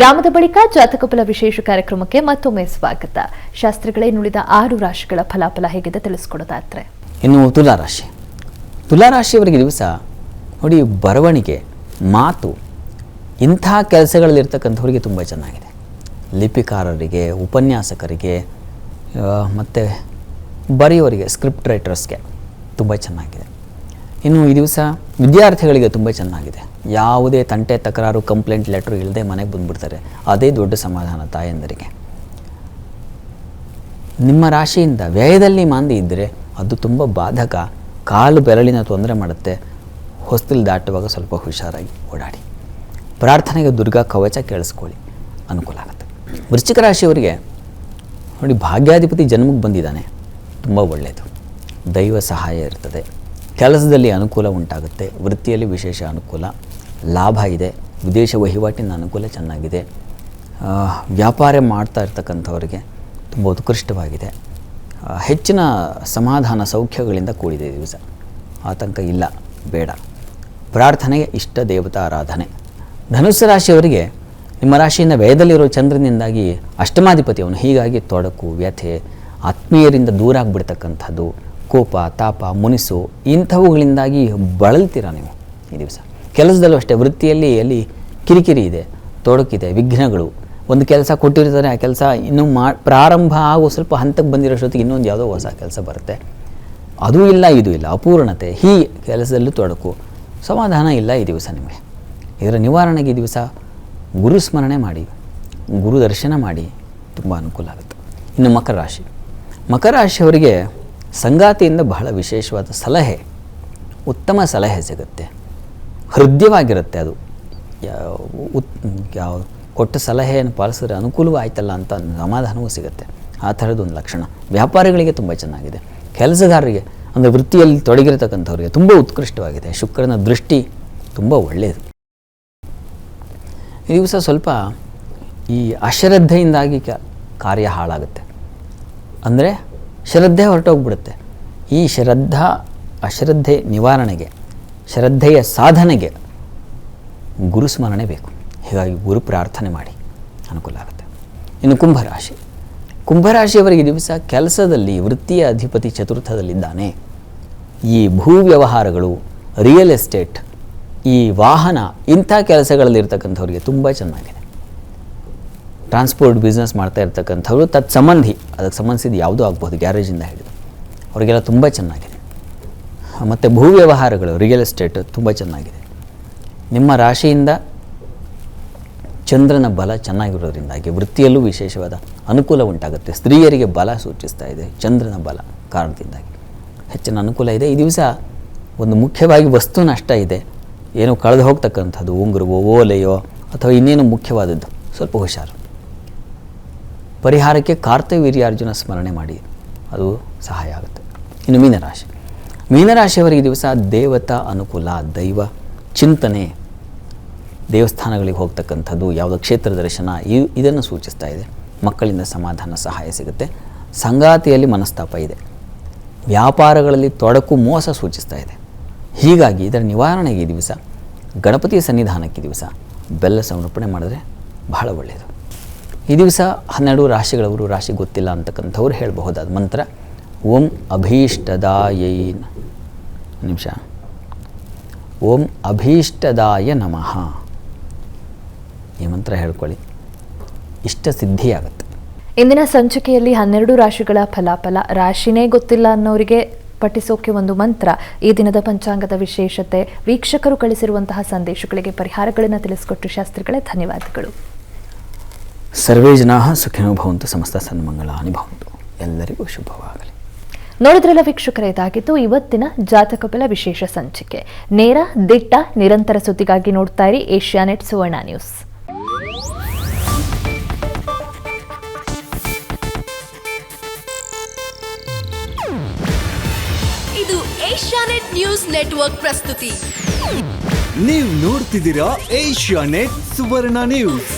ವಿರಾಮದ ಬಳಿಕ ಜಾತಕಪಲ ವಿಶೇಷ ಕಾರ್ಯಕ್ರಮಕ್ಕೆ ಮತ್ತೊಮ್ಮೆ ಸ್ವಾಗತ. ಶಾಸ್ತ್ರಿಗಳೇ ನುಳಿದ ಆರು ರಾಶಿಗಳ ಫಲಾಫಲ ಹೇಗಿದೆ ತಿಳಿಸ್ಕೊಡೋದಾದ್ರೆ? ಇನ್ನು ತುಲಾರಾಶಿ ತುಲಾರಾಶಿಯವರಿಗೆ ದಿವಸ ನೋಡಿ, ಬರವಣಿಗೆ, ಮಾತು, ಇಂಥ ಕೆಲಸಗಳಲ್ಲಿರ್ತಕ್ಕಂಥವ್ರಿಗೆ ತುಂಬ ಚೆನ್ನಾಗಿದೆ. ಲಿಪಿಕಾರರಿಗೆ, ಉಪನ್ಯಾಸಕರಿಗೆ ಮತ್ತು ಬರೆಯೋರಿಗೆ ಸ್ಕ್ರಿಪ್ಟ್ ರೈಟರ್ಸ್ಗೆ ತುಂಬ ಚೆನ್ನಾಗಿದೆ. ಇನ್ನು ಈ ದಿವಸ ವಿದ್ಯಾರ್ಥಿಗಳಿಗೆ ತುಂಬ ಚೆನ್ನಾಗಿದೆ. ಯಾವುದೇ ತಂಟೆ ತಕರಾರು ಕಂಪ್ಲೇಂಟ್ ಲೆಟ್ರು ಇಲ್ಲದೆ ಮನೆಗೆ ಬಂದುಬಿಡ್ತಾರೆ. ಅದೇ ದೊಡ್ಡ ಸಮಾಧಾನ ತಾಯಂದರಿಗೆ. ನಿಮ್ಮ ರಾಶಿಯಿಂದ ವ್ಯಯದಲ್ಲಿ ಮಾಂದಿ ಇದ್ದರೆ ಅದು ತುಂಬ ಬಾಧಕ. ಕಾಲು ಬೆರಳಿನ ತೊಂದರೆ ಮಾಡುತ್ತೆ. ಹೊಸ್ತಿಲ್ ದಾಟುವಾಗ ಸ್ವಲ್ಪ ಹುಷಾರಾಗಿ ಓಡಾಡಿ. ಪ್ರಾರ್ಥನೆಗೆ ದುರ್ಗಾ ಕವಚ ಕೇಳಿಸ್ಕೊಳ್ಳಿ. ಅನುಕೂಲ ಆಗುತ್ತೆ. ವೃಶ್ಚಿಕ ರಾಶಿಯವರಿಗೆ ನೋಡಿ, ಭಾಗ್ಯಾಧಿಪತಿ ಜನ್ಮಕ್ಕೆ ಬಂದಿದ್ದಾನೆ. ತುಂಬ ಒಳ್ಳೆಯದು ದೈವ ಸಹಾಯ ಇರ್ತದೆ. ಕೆಲಸದಲ್ಲಿ ಅನುಕೂಲ ಉಂಟಾಗುತ್ತೆ, ವೃತ್ತಿಯಲ್ಲಿ ವಿಶೇಷ ಅನುಕೂಲ, ಲಾಭ ಇದೆ, ವಿದೇಶ ವಹಿವಾಟಿನ ಅನುಕೂಲ ಚೆನ್ನಾಗಿದೆ. ವ್ಯಾಪಾರ ಮಾಡ್ತಾ ಇರ್ತಕ್ಕಂಥವರಿಗೆ ತುಂಬ ಉತ್ಕೃಷ್ಟವಾಗಿದೆ. ಹೆಚ್ಚಿನ ಸಮಾಧಾನ ಸೌಖ್ಯಗಳಿಂದ ಕೂಡಿದೆ ದಿವಸ. ಆತಂಕ ಇಲ್ಲ, ಬೇಡ. ಪ್ರಾರ್ಥನೆಗೆ ಇಷ್ಟ ದೇವತಾ ಆರಾಧನೆ ಧನುಸ್ಸು ರಾಶಿಯವರಿಗೆ ನಿಮ್ಮ ರಾಶಿಯಿಂದ ವ್ಯಯದಲ್ಲಿರೋ ಚಂದ್ರನಿಂದಾಗಿ ಅಷ್ಟಮಾಧಿಪತಿ ಅವನು ಹೀಗಾಗಿ ತೊಡಕು, ವ್ಯಥೆ, ಆತ್ಮೀಯರಿಂದ ದೂರ ಆಗಿಬಿಡ್ತಕ್ಕಂಥದ್ದು. ಕೋಪ, ತಾಪ, ಮುನಿಸು ಇಂಥವುಗಳಿಂದಾಗಿ ಬಳಲ್ತೀರ ನೀವು ಈ ದಿವಸ? ಕೆಲಸದಲ್ಲೂ ಅಷ್ಟೇ, ವೃತ್ತಿಯಲ್ಲಿ ಅಲ್ಲಿ ಕಿರಿಕಿರಿ ಇದೆ, ತೊಡಕಿದೆ, ವಿಘ್ನಗಳು. ಒಂದು ಕೆಲಸ ಕೊಟ್ಟಿರ್ತಾರೆ, ಆ ಕೆಲಸ ಇನ್ನೂ ಮಾ, ಪ್ರಾರಂಭ ಆಗೋ ಸ್ವಲ್ಪ ಹಂತಕ್ಕೆ ಬಂದಿರೋಷ್ಟೊತ್ತಿಗೆ ಇನ್ನೊಂದು ಯಾವುದೋ ಹೊಸ ಕೆಲಸ ಬರುತ್ತೆ. ಅದೂ ಇಲ್ಲ, ಇದು ಇಲ್ಲ, ಅಪೂರ್ಣತೆ. ಈ ಕೆಲಸದಲ್ಲೂ ತೊಡಕು. ಸಮಾಧಾನ ಇಲ್ಲ ಈ ದಿವಸ ನಿಮಗೆ. ಇದರ ನಿವಾರಣೆಗೆ ಈ ದಿವಸ ಗುರು ಸ್ಮರಣೆ ಮಾಡಿ, ಗುರು ದರ್ಶನ ಮಾಡಿ, ತುಂಬ ಅನುಕೂಲ ಆಗುತ್ತೆ. ಇನ್ನು ಮಕರ ರಾಶಿ. ಮಕರ ರಾಶಿಯವರಿಗೆ ಸಂಗಾತಿಯಿಂದ ಬಹಳ ವಿಶೇಷವಾದ ಸಲಹೆ, ಉತ್ತಮ ಸಲಹೆ ಸಿಗುತ್ತೆ. ಹೃದಯವಾಗಿರುತ್ತೆ ಅದು. ಉತ್, ಯಾವ ಕೊಟ್ಟ ಸಲಹೆಯನ್ನು ಪಾಲಿಸಿದ್ರೆ ಅನುಕೂಲವೂ ಆಯ್ತಲ್ಲ ಅಂತ ಸಮಾಧಾನವೂ ಸಿಗುತ್ತೆ. ಆ ಥರದ್ದು ಒಂದು ಲಕ್ಷಣ. ವ್ಯಾಪಾರಿಗಳಿಗೆ ತುಂಬ ಚೆನ್ನಾಗಿದೆ. ಕೆಲಸಗಾರರಿಗೆ, ಅಂದರೆ ವೃತ್ತಿಯಲ್ಲಿ ತೊಡಗಿರತಕ್ಕಂಥವ್ರಿಗೆ ತುಂಬ ಉತ್ಕೃಷ್ಟವಾಗಿದೆ. ಶುಕ್ರನ ದೃಷ್ಟಿ ತುಂಬ ಒಳ್ಳೆಯದು. ಈ ದಿವಸ ಸ್ವಲ್ಪ ಈ ಅಶ್ರದ್ಧೆಯಿಂದಾಗಿ ಕಾರ್ಯ ಹಾಳಾಗುತ್ತೆ. ಅಂದರೆ ಶ್ರದ್ಧೆ ಹೊರಟೋಗ್ಬಿಡುತ್ತೆ. ಈ ಶ್ರದ್ಧಾ ಅಶ್ರದ್ಧೆ ನಿವಾರಣೆಗೆ, ಶ್ರದ್ಧೆಯ ಸಾಧನೆಗೆ ಗುರುಸ್ಮರಣೆ ಬೇಕು. ಹೀಗಾಗಿ ಗುರು ಪ್ರಾರ್ಥನೆ ಮಾಡಿ, ಅನುಕೂಲ ಆಗುತ್ತೆ. ಇನ್ನು ಕುಂಭರಾಶಿ. ಕುಂಭರಾಶಿಯವರಿಗೆ ದಿವಸ ಕೆಲಸದಲ್ಲಿ ವೃತ್ತಿಯ ಅಧಿಪತಿ ಚತುರ್ಥದಲ್ಲಿದ್ದಾನೆ. ಈ ಭೂ ವ್ಯವಹಾರಗಳು ರಿಯಲ್ ಎಸ್ಟೇಟ್ ಈ ವಾಹನ ಇಂಥ ಕೆಲಸಗಳಲ್ಲಿರ್ತಕ್ಕಂಥವ್ರಿಗೆ ತುಂಬ ಚೆನ್ನಾಗಿದೆ. ಟ್ರಾನ್ಸ್ಪೋರ್ಟ್ ಬಿಸ್ನೆಸ್ ಮಾಡ್ತಾ ಇರ್ತಕ್ಕಂಥವ್ರು ತತ್ ಸಂಬಂಧಿ. ಅದಕ್ಕೆ ಸಂಬಂಧಿಸಿದ ಯಾವುದೂ ಆಗ್ಬೋದು ಗ್ಯಾರೇಜಿಂದ ಹಿಡಿದು. ಅವರಿಗೆಲ್ಲ ತುಂಬ ಚೆನ್ನಾಗಿದೆ. ಮತ್ತು ಭೂ ವ್ಯವಹಾರಗಳು ರಿಯಲ್ ಎಸ್ಟೇಟ್ ತುಂಬ ಚೆನ್ನಾಗಿದೆ. ನಿಮ್ಮ ರಾಶಿಯಿಂದ ಚಂದ್ರನ ಬಲ ಚೆನ್ನಾಗಿರೋದ್ರಿಂದಾಗಿ ವೃತ್ತಿಯಲ್ಲೂ ವಿಶೇಷವಾದ ಅನುಕೂಲ ಉಂಟಾಗುತ್ತೆ. ಸ್ತ್ರೀಯರಿಗೆ ಬಲ ಸೂಚಿಸ್ತಾ ಇದೆ, ಚಂದ್ರನ ಬಲ ಕಾರಣದಿಂದಾಗಿ. ಹೆಚ್ಚಿನ ಅನುಕೂಲ ಇದೆ. ಈ ದಿವಸ ಒಂದು ಮುಖ್ಯವಾಗಿ ವಸ್ತು ನಷ್ಟ ಇದೆ. ಏನೋ ಕಳೆದು ಹೋಗ್ತಕ್ಕಂಥದ್ದು, ಉಂಗುರವೋ, ಓಲೆಯೋ, ಅಥವಾ ಇನ್ನೇನು ಮುಖ್ಯವಾದದ್ದು, ಸ್ವಲ್ಪ ಹುಷಾರು. ಪರಿಹಾರಕ್ಕೆ ಕಾರ್ತವೀರ್ಯಾರ್ಜುನ ಸ್ಮರಣೆ ಮಾಡಿ, ಅದು ಸಹಾಯ ಆಗುತ್ತೆ. ಇನ್ನು ಮೀನರಾಶಿ. ಮೀನರಾಶಿಯವರಿಗೆ ಈ ದಿವಸ ದೇವತಾ ಅನುಕೂಲ, ದೈವ ಚಿಂತನೆ. ದೇವಸ್ಥಾನಗಳಿಗೆ ಹೋಗ್ತಕ್ಕಂಥದ್ದು, ಯಾವುದೋ ಕ್ಷೇತ್ರ ದರ್ಶನ, ಇ, ಇದನ್ನು ಸೂಚಿಸ್ತಾ ಇದೆ. ಮಕ್ಕಳಿಂದ ಸಮಾಧಾನ, ಸಹಾಯ ಸಿಗುತ್ತೆ. ಸಂಗಾತಿಯಲ್ಲಿ ಮನಸ್ತಾಪ ಇದೆ. ವ್ಯಾಪಾರಗಳಲ್ಲಿ ತೊಡಕು, ಮೋಸ ಸೂಚಿಸ್ತಾ ಇದೆ. ಹೀಗಾಗಿ ಇದರ ನಿವಾರಣೆಗೆ ಈ ದಿವಸ ಗಣಪತಿಯ ಸನ್ನಿಧಾನಕ್ಕೆ ದಿವಸ ಬೆಲ್ಲ ಸಮರ್ಪಣೆ ಮಾಡಿದ್ರೆ ಬಹಳ ಒಳ್ಳೆಯದು. ಈ ದಿವಸ ಹನ್ನೆರಡು ರಾಶಿಗಳವರು ರಾಶಿ ಗೊತ್ತಿಲ್ಲ ಅಂತಕ್ಕಂಥವ್ರು ಹೇಳಬಹುದಾದ ಮಂತ್ರ, ಓಂ ಅಭೀಷ್ಟದಾಯೈ ನಿಮಿಷ. ಓಂ ಅಭೀಷ್ಟದಾಯ ನಮಃ. ಈ ಮಂತ್ರ ಹೇಳ್ಕೊಳ್ಳಿ. ಇಷ್ಟ ಸಿದ್ಧಿಯಾಗುತ್ತೆ ಇಂದಿನ ಸಂಚಿಕೆಯಲ್ಲಿ ಹನ್ನೆರಡು ರಾಶಿಗಳ ಫಲಾಫಲ, ರಾಶಿನೇ ಗೊತ್ತಿಲ್ಲ ಅನ್ನೋರಿಗೆ ಪಠಿಸೋಕೆ ಒಂದು ಮಂತ್ರ, ಈ ದಿನದ ಪಂಚಾಂಗದ ವಿಶೇಷತೆ, ವೀಕ್ಷಕರು ಕಳಿಸಿರುವಂತಹ ಸಂದೇಶಗಳಿಗೆ ಪರಿಹಾರಗಳನ್ನು ತಿಳಿಸಿಕೊಟ್ಟು ಶಾಸ್ತ್ರಿಗಳೇ, ಧನ್ಯವಾದಗಳು. ಸರ್ವೇ ಜನಾ ಸುಖಿನೋ ಭವಂತು ಸಮಸ್ತ ಸನ್ಮಂಗಳಾನಿ ಭವಂತು ಎಲ್ಲರಿಗೂ ಶುಭವಾಗಲಿ. ನೋಡಿದ್ರಲ್ಲ ವೀಕ್ಷಕರ ಇದಾಗಿತ್ತು ಇವತ್ತಿನ ಜಾತಕ ಬಲ ವಿಶೇಷ ಸಂಚಿಕೆ. ನೇರ ದಿಟ್ಟ ನಿರಂತರ ಸುದ್ದಿಗಾಗಿ ನೋಡ್ತಾ ಇರಿ ಏಷ್ಯಾನೆಟ್ ಸುವರ್ಣ ನ್ಯೂಸ್. ಇದು ಏಷ್ಯಾನೆಟ್ ನ್ಯೂಸ್ ನೆಟ್ವರ್ಕ್ ಪ್ರಸ್ತುತಿ. ನೀವು ನೋಡ್ತಿದ್ದೀರಾ ಏಷ್ಯಾ ನೆಟ್ ಸುವರ್ಣ ನ್ಯೂಸ್.